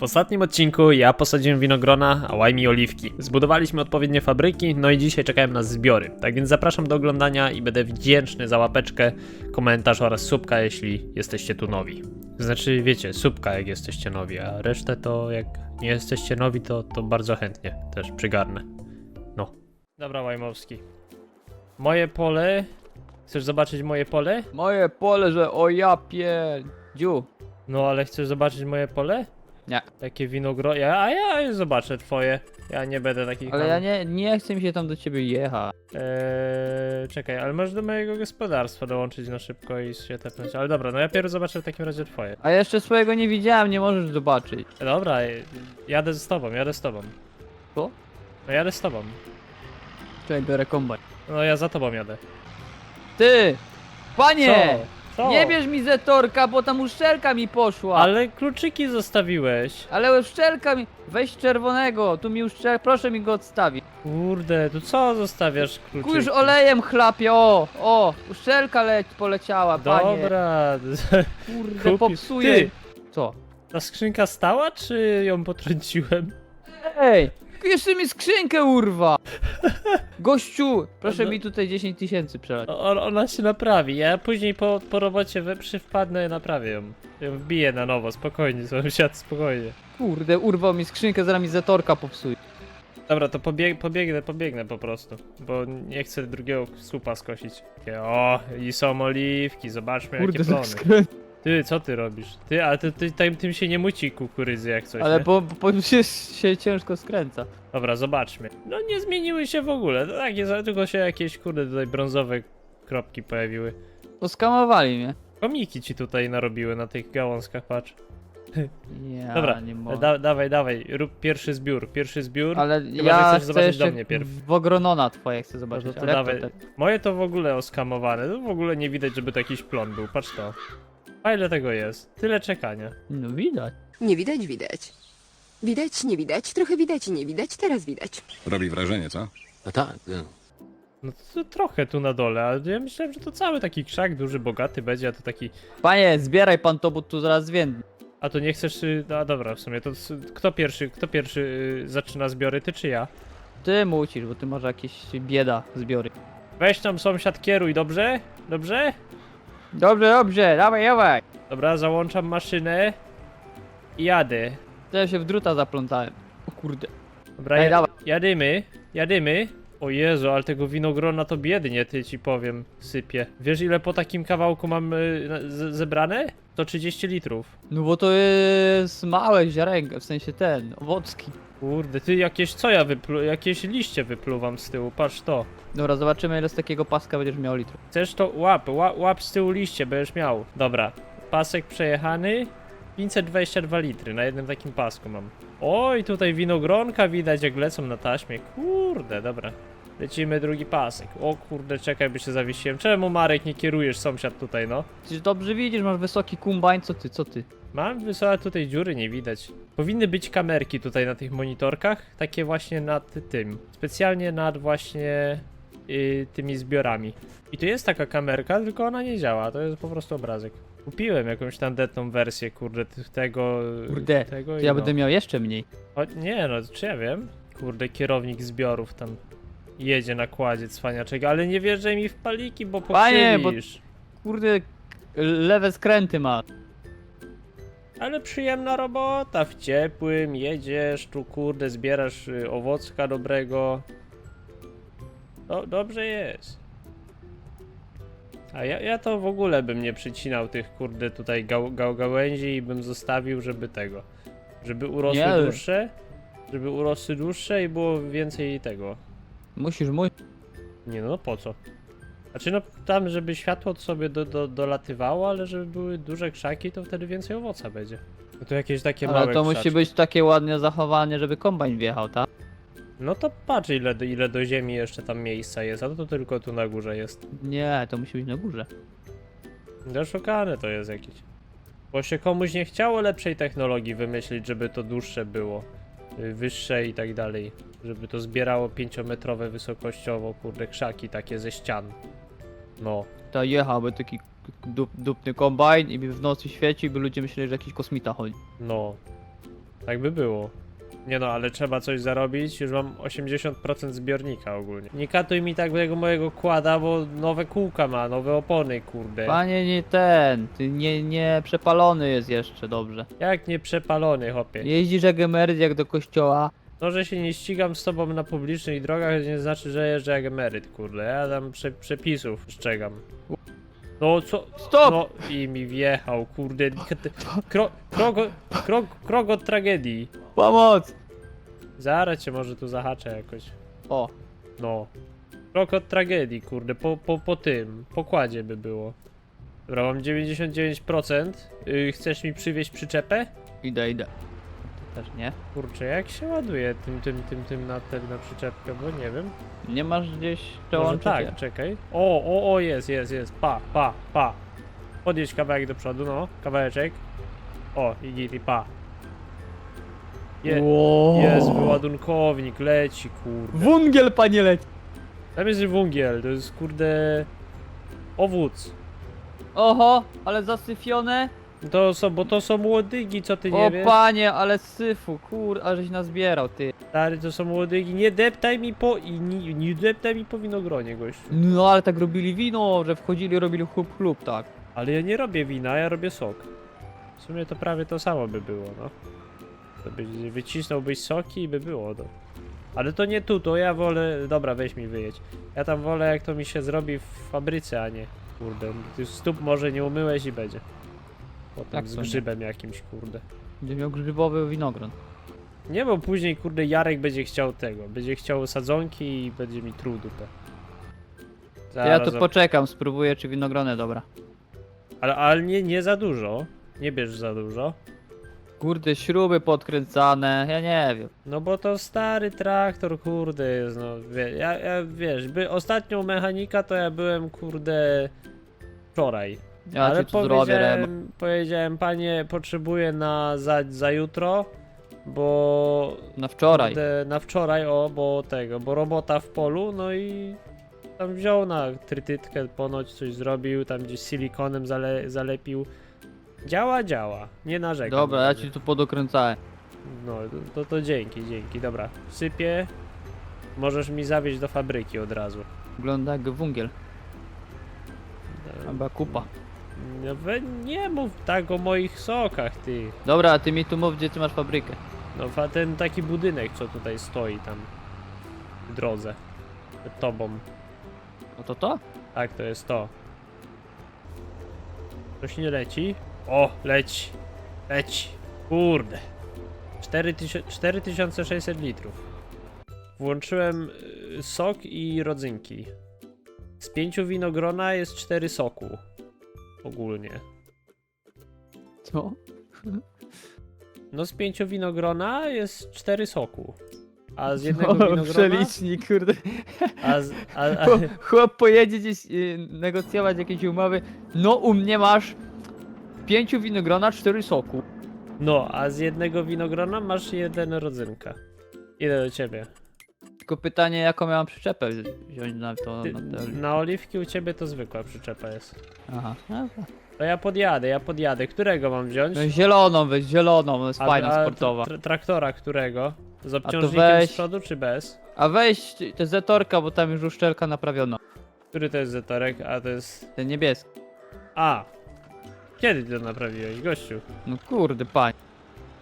W ostatnim odcinku ja posadziłem winogrona, a Łajmi oliwki. Zbudowaliśmy odpowiednie fabryki, no i dzisiaj czekają nas zbiory. Tak więc zapraszam do oglądania i będę wdzięczny za łapeczkę, komentarz oraz subka, jeśli jesteście tu nowi. Znaczy, wiecie, subka jak jesteście nowi, a resztę to jak nie jesteście nowi, to, to bardzo chętnie też przygarnę. No. Dobra, Łajmowski. Moje pole... Chcesz zobaczyć moje pole? Moje pole, że o ja pierdziu. No, ale chcesz zobaczyć moje pole? Nie. Takie winogro... Ja, a ja zobaczę twoje. Ja nie będę takich... Ale tam- ja nie, nie chcę mi się tam do ciebie jechać. Eee, czekaj, ale możesz do mojego gospodarstwa dołączyć na szybko i się tepnąć. Ale dobra, no ja pierw zobaczę w takim razie twoje. A jeszcze swojego nie widziałem, nie możesz zobaczyć. Dobra, e, jadę z tobą, jadę z tobą. Co? No jadę z tobą. Czekaj, biorę kombajn. No ja za tobą jadę. Ty! Panie! Co? Co? Nie bierz mi zetorka, bo tam uszczelka mi poszła. Ale kluczyki zostawiłeś. Ale uszczelka mi... Weź czerwonego, tu mi uszczel... Proszę mi go odstawić. Kurde, tu co zostawiasz kluczyki? Kurz olejem chlapie, o! O! Uszczelka leć poleciała, panie. Dobra, Kurde, kupisz. popsuje. Ty! Co? ta skrzynka stała, czy ją potrąciłem? Ej! Jeszcze mi skrzynkę urwa! Gościu! Proszę mi tutaj 10 tysięcy przelać. O, ona się naprawi, ja później po, po robocie we przy wpadnę naprawię ją. Ją wbiję na nowo, spokojnie, sąsiad, spokojnie. Kurde, urwał mi skrzynkę, zaraz mi zetorka popsuje. Dobra, to pobieg, pobiegnę, pobiegnę po prostu, bo nie chcę drugiego słupa skosić. Takie, o, i są oliwki, zobaczmy jakie Kurde, plony. tak. Ty, co ty robisz? Ty, ale ty, ty, tym, tym się nie muci kukurydzy jak coś, Ale nie? bo, bo się, się ciężko skręca. Dobra, zobaczmy. No nie zmieniły się w ogóle, to takie, za- tylko się jakieś, kurde, tutaj brązowe kropki pojawiły. Poskamowali mnie. Komiki ci tutaj narobiły na tych gałązkach, patrz. Ja Dobra, nie mogę. Da, dawaj, dawaj, rób pierwszy zbiór, pierwszy zbiór. Ale że ja chcesz chcę zobaczyć jeszcze do mnie pierw. w ogronona twoje chcę No zobaczyć. to, to ale dawaj. tak? Moje to w ogóle oskamowane, to w ogóle nie widać, żeby to jakiś plon był, patrz to. A ile tego jest? Tyle czekania. No widać. Nie widać, widać. Widać, nie widać, trochę widać i nie widać, teraz widać. Robi wrażenie, co? No tak, no. No to, to trochę tu na dole, ale ja myślałem, że to cały taki krzak duży, bogaty będzie, a to taki... Panie, zbieraj pan to, bo tu zaraz zwiędnie. A to nie chcesz... y, A dobra, w sumie, to s- kto pierwszy, kto pierwszy y, zaczyna zbiory, ty czy ja? Ty musisz, bo ty masz jakieś bieda zbiory. Weź tam sąsiad kieruj, dobrze? Dobrze? Dobrze, dobrze, dawaj, dawaj. Dobra, załączam maszynę i jadę. To ja się w druta zaplątałem. O kurde. Dobra, ja, dawaj. jadymy, jadymy. O Jezu, ale tego winogrona to biednie, ty ci powiem, sypie. Wiesz ile po takim kawałku mam y, na- z, zebrane? To 30 litrów. No bo to jest małe ziarenko, w sensie ten, owocki. Kurde, ty jakieś co ja wyplu... jakieś liście wypluwam z tyłu, patrz to. Dobra, zobaczymy ile z takiego paska będziesz miał litrów. Chcesz to łap, łap, łap z tyłu liście, będziesz miał. Dobra, pasek przejechany. 522 litry na jednym takim pasku mam. Oj, tutaj winogronka widać jak lecą na taśmie. Kurde, dobra. Lecimy drugi pasek. O kurde, czekaj, by się zawiesiłem. Czemu Marek nie kierujesz sąsiad tutaj, no? Przecież dobrze widzisz, masz wysoki kumbajn, co ty, co ty? Mam wysoko tutaj dziury, nie widać. Powinny być kamerki tutaj na tych monitorkach, takie właśnie nad tym. Specjalnie nad właśnie y, tymi zbiorami. I tu jest taka kamerka, tylko ona nie działa, to jest po prostu obrazek. Kupiłem jakąś tandetną wersję, kurde, t- tego... Kurde, tego To i ja no. będę miał jeszcze mniej. O, nie no, czy ja wiem? Kurde, kierownik zbiorów tam jedzie na kładzie cwaniaczego, ale nie wjeżdżaj mi w paliki, bo Panie, bo- pochylisz. Kurde, lewe skręty ma. Ale przyjemna robota, w ciepłym, jedziesz tu kurde, zbierasz y, owocka dobrego. Do, dobrze jest. A ja, ja to w ogóle bym nie przycinał tych kurde tutaj gał, gał, gałęzi i bym zostawił, żeby tego. Żeby urosły Nie. dłuższe. Żeby urosły dłuższe i było więcej tego. Musisz mój. Nie no, po co? Znaczy no tam, żeby światło sobie do, do, dolatywało, ale żeby były duże krzaki, to wtedy więcej owoca będzie. No to jakieś takie Ale małe to krzaczki. musi być takie ładnie zachowanie, żeby kombajn wjechał, tak? No to patrz ile, do- ile do ziemi jeszcze tam miejsca jest, a to tylko tu na górze jest. Nie, to musi być na górze. Zaszukane to jest jakieś. Bo się komuś nie chciało lepszej technologii wymyślić, żeby to dłuższe było. y, Wyższe i tak dalej. Żeby to zbierało pięciometrowe wysokościowo, kurde, krzaki takie ze ścian. No. To jechałby taki dup, dupny kombajn i by w nocy świecił, by ludzie myśleli, że jakiś kosmita chodzi. No. Tak by było. Nie no, ale trzeba coś zarobić, już mam 80% zbiornika ogólnie. Nie katuj mi tak tego mojego kłada, bo nowe kółka ma, nowe opony, kurde. Panie, nie ten, ty nie, nie przepalony jest jeszcze dobrze. Jak nie przepalony, hopie. Jeździsz jak emeryt, jak do kościoła. To, że się nie ścigam z tobą na publicznych drogach, nie znaczy, że jeżdżę jak emeryt, kurde. Ja tam prze, przepisów strzegam. No co? Stop! No i mi wjechał, kurde. Krok, krok, krok, krok od tragedii. Pomoc! Zaraz cię może tu zahaczę jakoś. O, No. Krok od tragedii, kurde, po, po, po tym, pokładzie by było. Dobra, mam 99%. Yy, chcesz mi przywieźć przyczepę? idę, idę. Też nie? Kurczę, jak się ładuje tym, tym, tym, tym na, ten, na przyczepkę, bo nie wiem. Nie masz gdzieś Może przełączyć? tak, czekaj. O, o, o, jest, jest, jest. Pa, pa, pa. Podjedź kawałek do przodu, no. Kawałeczek. O, i git, i pa. Je, Wow. jest wyładunkownik, leci, kurde. Wungiel, panie leci. Tam jest wungiel, to jest, kurde... Owoc. Oho, ale zasyfione. To są, bo to są łodygi, co ty nie O wiesz? panie, ale syfu, kur, a żeś nazbierał, ty. Stary, to są łodygi. Nie deptaj mi po... i nie, nie deptaj mi po winogronie, gościu. No ale tak robili wino, że wchodzili, robili chlup chlup, tak. Ale ja nie robię wina, ja robię sok. W sumie to prawie to samo by było, no. To byś wycisnąłbyś soki i by było, no. Ale to nie tu, to ja wolę... Dobra, weź mi wyjedź. Ja tam wolę, jak to mi się zrobi w fabryce, a nie... Kurde, ty stóp może nie umyłeś i będzie. Potem Tak z to nie. grzybem jakimś, kurde. Będzie miał grzybowy winogron. Nie, bo później, kurde, Jarek będzie chciał tego. Będzie chciał sadzonki i będzie mi truł dupę. To ja tu Zaraz- poczekam, spróbuję czy winogrony dobra. Ale, ale nie, nie za dużo. Nie bierz za dużo. Kurde, śruby podkręcane, ja nie wiem. No bo to stary traktor, kurde jest, no wie, ja, ja wiesz, by ostatnią mechanika to ja byłem, kurde, wczoraj. Ja Ale ci tu zrobię remo. powiedziałem, powiedziałem, panie, potrzebuję na za, za jutro, bo Na wczoraj. kurde, na wczoraj, o, bo tego, bo robota w polu, no i tam wziął na trytytkę, ponoć coś zrobił, tam gdzieś silikonem zale, zalepił. Działa, działa, nie narzekam. Dobra, na ja ci tu podokręcałem. No, to, to dzięki, dzięki. Dobra, sypię. Możesz mi zawieźć do fabryki od razu. Wygląda jak wungiel. Chyba kupa. No, we, nie mów tak o moich sokach, ty. Dobra, a ty mi tu mów, gdzie ty masz fabrykę. No, fa- ten taki budynek, co tutaj stoi tam w drodze. Przed tobą. No to to? Tak, to jest to. Coś nie leci? O, leci. Leci. Kurde. 4000 4600 litrów. Włączyłem y, sok i rodzynki. Z pięciu winogrona jest cztery soku. Ogólnie. Co? No z pięciu winogrona jest cztery soku. A z jednego O, winogrona... przelicznik, kurde. A, z, a, a, Chłop, chłop pojedzie gdzieś y, negocjować jakieś umowy. No u mnie masz pięciu winogrona, cztery soku. no, a z jednego winogrona masz jeden rodzynka. Idę do ciebie. Tylko pytanie, jaką miałam przyczepę wziąć na to. Ty, Na te... na oliwki u ciebie to zwykła przyczepa jest. Aha. To ja podjadę, ja podjadę. Którego mam wziąć? Zieloną, weź zieloną, jest fajna, sportowa. Tra traktora którego? Z obciążnikiem weź- z przodu czy bez? A weź tę zetorka, bo tam już uszczelka naprawiona. Który to jest zetorek? A to jest... Ten niebieski. A! Kiedy to naprawiłeś, gościu? No kurde, pań.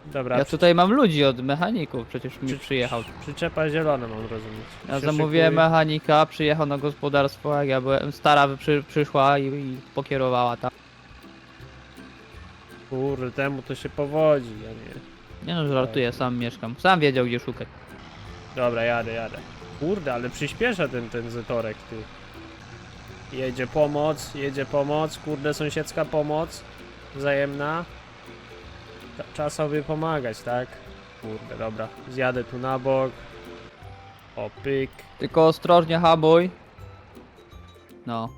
Dobra, Ja tutaj mam ludzi od mechaników, przecież mi Przy- przyjechał. przyczepa zielona mam rozumieć. Ja Się zamówiłem szykuj. mechanika, przyjechał na gospodarstwo, jak ja byłem, stara przy, przyszła i, i pokierowała tam. Kurde, temu to się powodzi, ja nie... Nie no, żartuję, sam mieszkam. Sam wiedział gdzie szukać. Dobra, jadę, jadę. Kurde, ale przyspiesza ten, ten zetorek, ty. Jedzie pomoc, jedzie pomoc, kurde, sąsiedzka pomoc. Wzajemna. Trzeba sobie pomagać, tak? Kurde, dobra. Zjadę tu na bok. O, pyk. Tylko ostrożnie hamuj. No.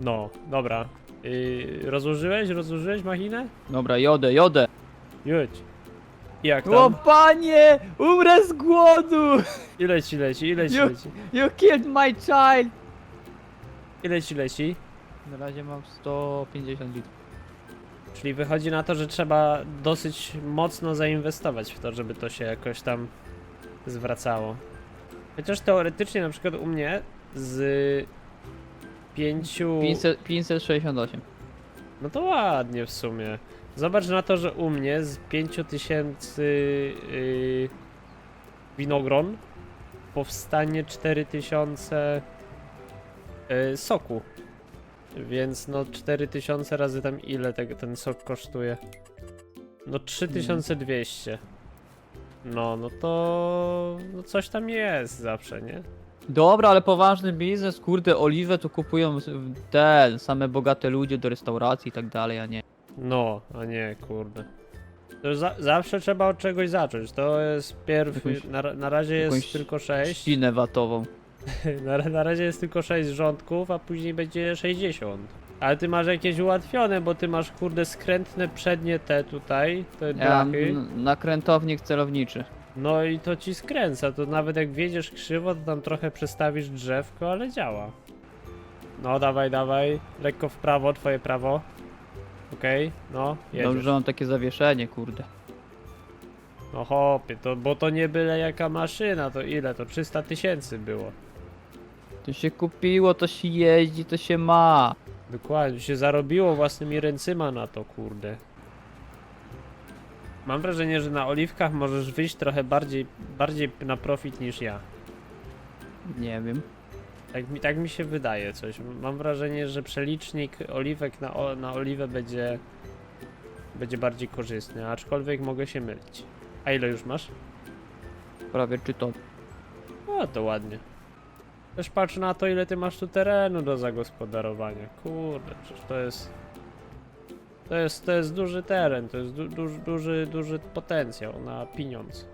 No, dobra. Yy, rozłożyłeś? Rozłożyłeś machinę? Dobra, jodę, jodę. Jedź. Jak tam? O panie! Umrę z głodu! Ile ci leci, ile ci Jo- leci? You killed my child! Ile ci leci? Na razie mam 150 litrów. Czyli wychodzi na to, że trzeba dosyć mocno zainwestować w to, żeby to się jakoś tam zwracało. Chociaż teoretycznie na przykład u mnie z pięciu... 500, 568. No to ładnie w sumie. Zobacz na to, że u mnie z 5000 yy, winogron powstanie 4000 yy, soku. Więc no 4000 razy tam ile tego, ten sok kosztuje? No 3200. No, no to no coś tam jest zawsze, nie? Dobra, ale poważny biznes, kurde, oliwę to kupują ten, same bogate ludzie do restauracji i tak dalej, a nie. No, a nie, kurde. To za, zawsze trzeba od czegoś zacząć. To jest pierwszy. Jakąś- Na, na razie jest tylko 6. Ścinę watową. Na, na razie jest tylko 6 rządków, a później będzie 60. Ale ty masz jakieś ułatwione, bo ty masz kurde skrętne przednie te tutaj, te Ja blachy. nakrętownik celowniczy. No i to ci skręca. To nawet jak wiedziesz krzywo, to tam trochę przestawisz drzewko, ale działa. No dawaj, dawaj. Lekko w prawo, twoje prawo. Okej, no, jedziesz. Dobrze, że mam takie zawieszenie, kurde. No hopie, to, bo to nie byle jaka maszyna, to ile? To 300 tysięcy było. To się kupiło, to się jeździ, to się ma. Dokładnie, się zarobiło własnymi ręcyma na to, kurde. Mam wrażenie, że na oliwkach możesz wyjść trochę bardziej, bardziej na profit niż ja. Nie wiem. Tak mi, tak mi się wydaje coś. Mam wrażenie, że przelicznik oliwek na, o, na oliwę będzie, będzie bardziej korzystny, aczkolwiek mogę się mylić. A ile już masz? Prawie czy to. O, to ładnie. Też patrz na to, ile ty masz tu terenu do zagospodarowania. Kurde, przecież to jest... To jest, to jest duży teren, to jest du, duży, duży, duży potencjał na pieniądz.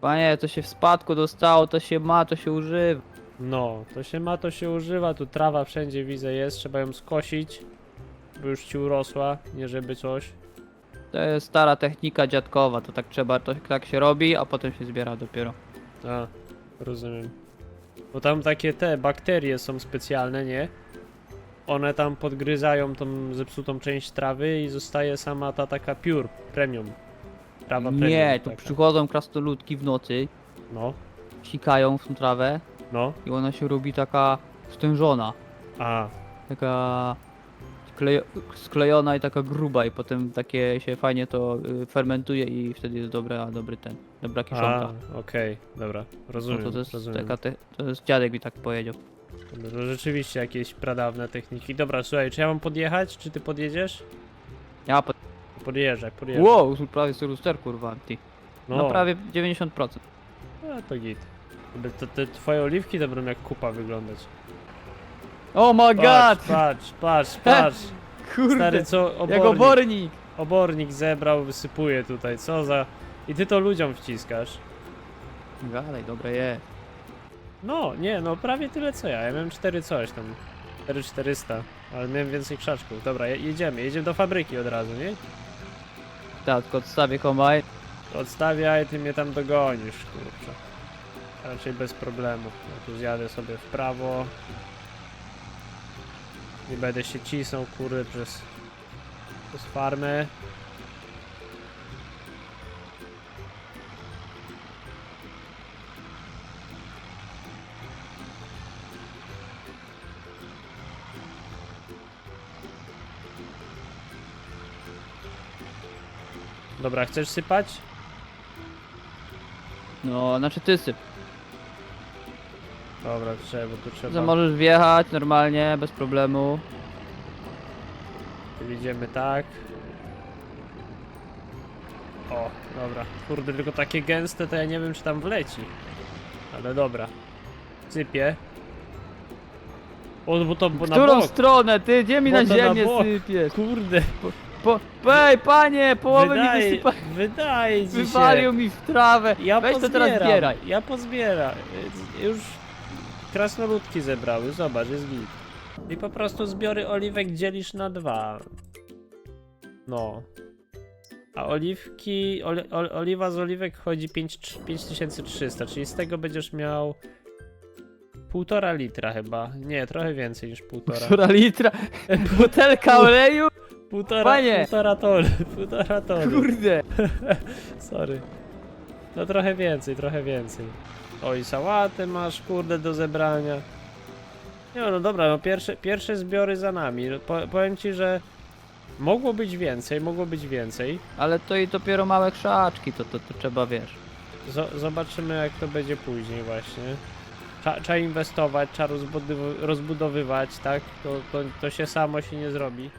Panie, to się w spadku dostało, to się ma, to się używa. No, to się ma, to się używa, tu trawa wszędzie widzę jest, trzeba ją skosić, bo już ci urosła, nie żeby coś. To jest stara technika dziadkowa, to tak trzeba, to tak się robi, a potem się zbiera dopiero. A, rozumiem. Bo tam takie te bakterie są specjalne, nie? One tam podgryzają tą zepsutą część trawy i zostaje sama ta taka pure, premium. Trawa premium. Nie, tu taka. przychodzą krasnoludki w nocy, No, sikają w tą trawę no. i ona się robi taka stężona. A, Taka sklejo sklejona i taka gruba i potem takie się fajnie to y, fermentuje i wtedy jest dobra, dobry ten, dobra a kiszonka. okej, dobra, No rozumiem, to, to jest rozumiem. taka te, to jest dziadek mi tak powiedział. No rzeczywiście jakieś pradawne techniki. Dobra, słuchaj, czy ja mam podjechać, czy ty podjedziesz? Ja po... Podjeżdżaj, podjeżdżaj. Wow, prawie lusterku urwałem, ty. no, No prawie 90%. A, to git. Te, twoje oliwki to będą jak kupa wyglądać. Oh my Patrz, god! patrz, patrz, patrz. Kurde, Stary, co jak obornik, obornik! obornik zebrał, wysypuje tutaj, co za... I ty to ludziom wciskasz. Gadaj, dobre je. No, nie, no prawie tyle co ja, ja miałem 4 coś tam. 4400, ale miałem więcej krzaczków. Dobra, je- jedziemy, jedziemy do fabryki od razu, nie? Tak, tylko odstawię kombajn. Odstawiaj, ty mnie tam dogonisz, kurczę. Raczej bez problemu. Ja tu zjadę sobie w prawo. Nie będę się cisnął, kury, przez, przez farmę. Dobra, chcesz sypać? No, znaczy ty syp. Dobra, trzeba, bo tu Że trzeba. możesz wjechać normalnie, bez problemu. Idziemy tak. O, dobra. Kurde, tylko takie gęste to ja nie wiem czy tam wleci. Ale dobra. Sypię. O, bo to bo W na którą bok. stronę? Ty, gdzie mi Bo na to na ziemię bok. sypiesz? Kurde. Po, ej, panie, połowę mi Wydaje, wysypa... wydaje ci się. Wywalił mi w trawę. Ja Weź to pozbieram, teraz zbieraj. Ja pozbieram. Już krasnoludki zebrały, zobacz, jest git. I po prostu zbiory oliwek dzielisz na dwa. No. A oliwki, oli, ol, oliwa z oliwek chodzi 5 5300, czyli z tego będziesz miał półtora litra chyba. Nie, trochę więcej niż półtora. Półtora litra. Butelka oleju. Półtora, Panie! półtora tony, półtora tony. Kurde! Sorry. No trochę więcej, trochę więcej. Oj, sałatę masz, kurde, do zebrania. Nie no dobra, no pierwsze, pierwsze zbiory za nami. Po, powiem ci, że mogło być więcej, mogło być więcej. Ale to i dopiero małe krzaczki, to, to, to trzeba, wiesz. Z zobaczymy jak to będzie później właśnie. Trza, trzeba inwestować, trzeba rozbudowy rozbudowywać, tak? To, to, to się samo się nie zrobi.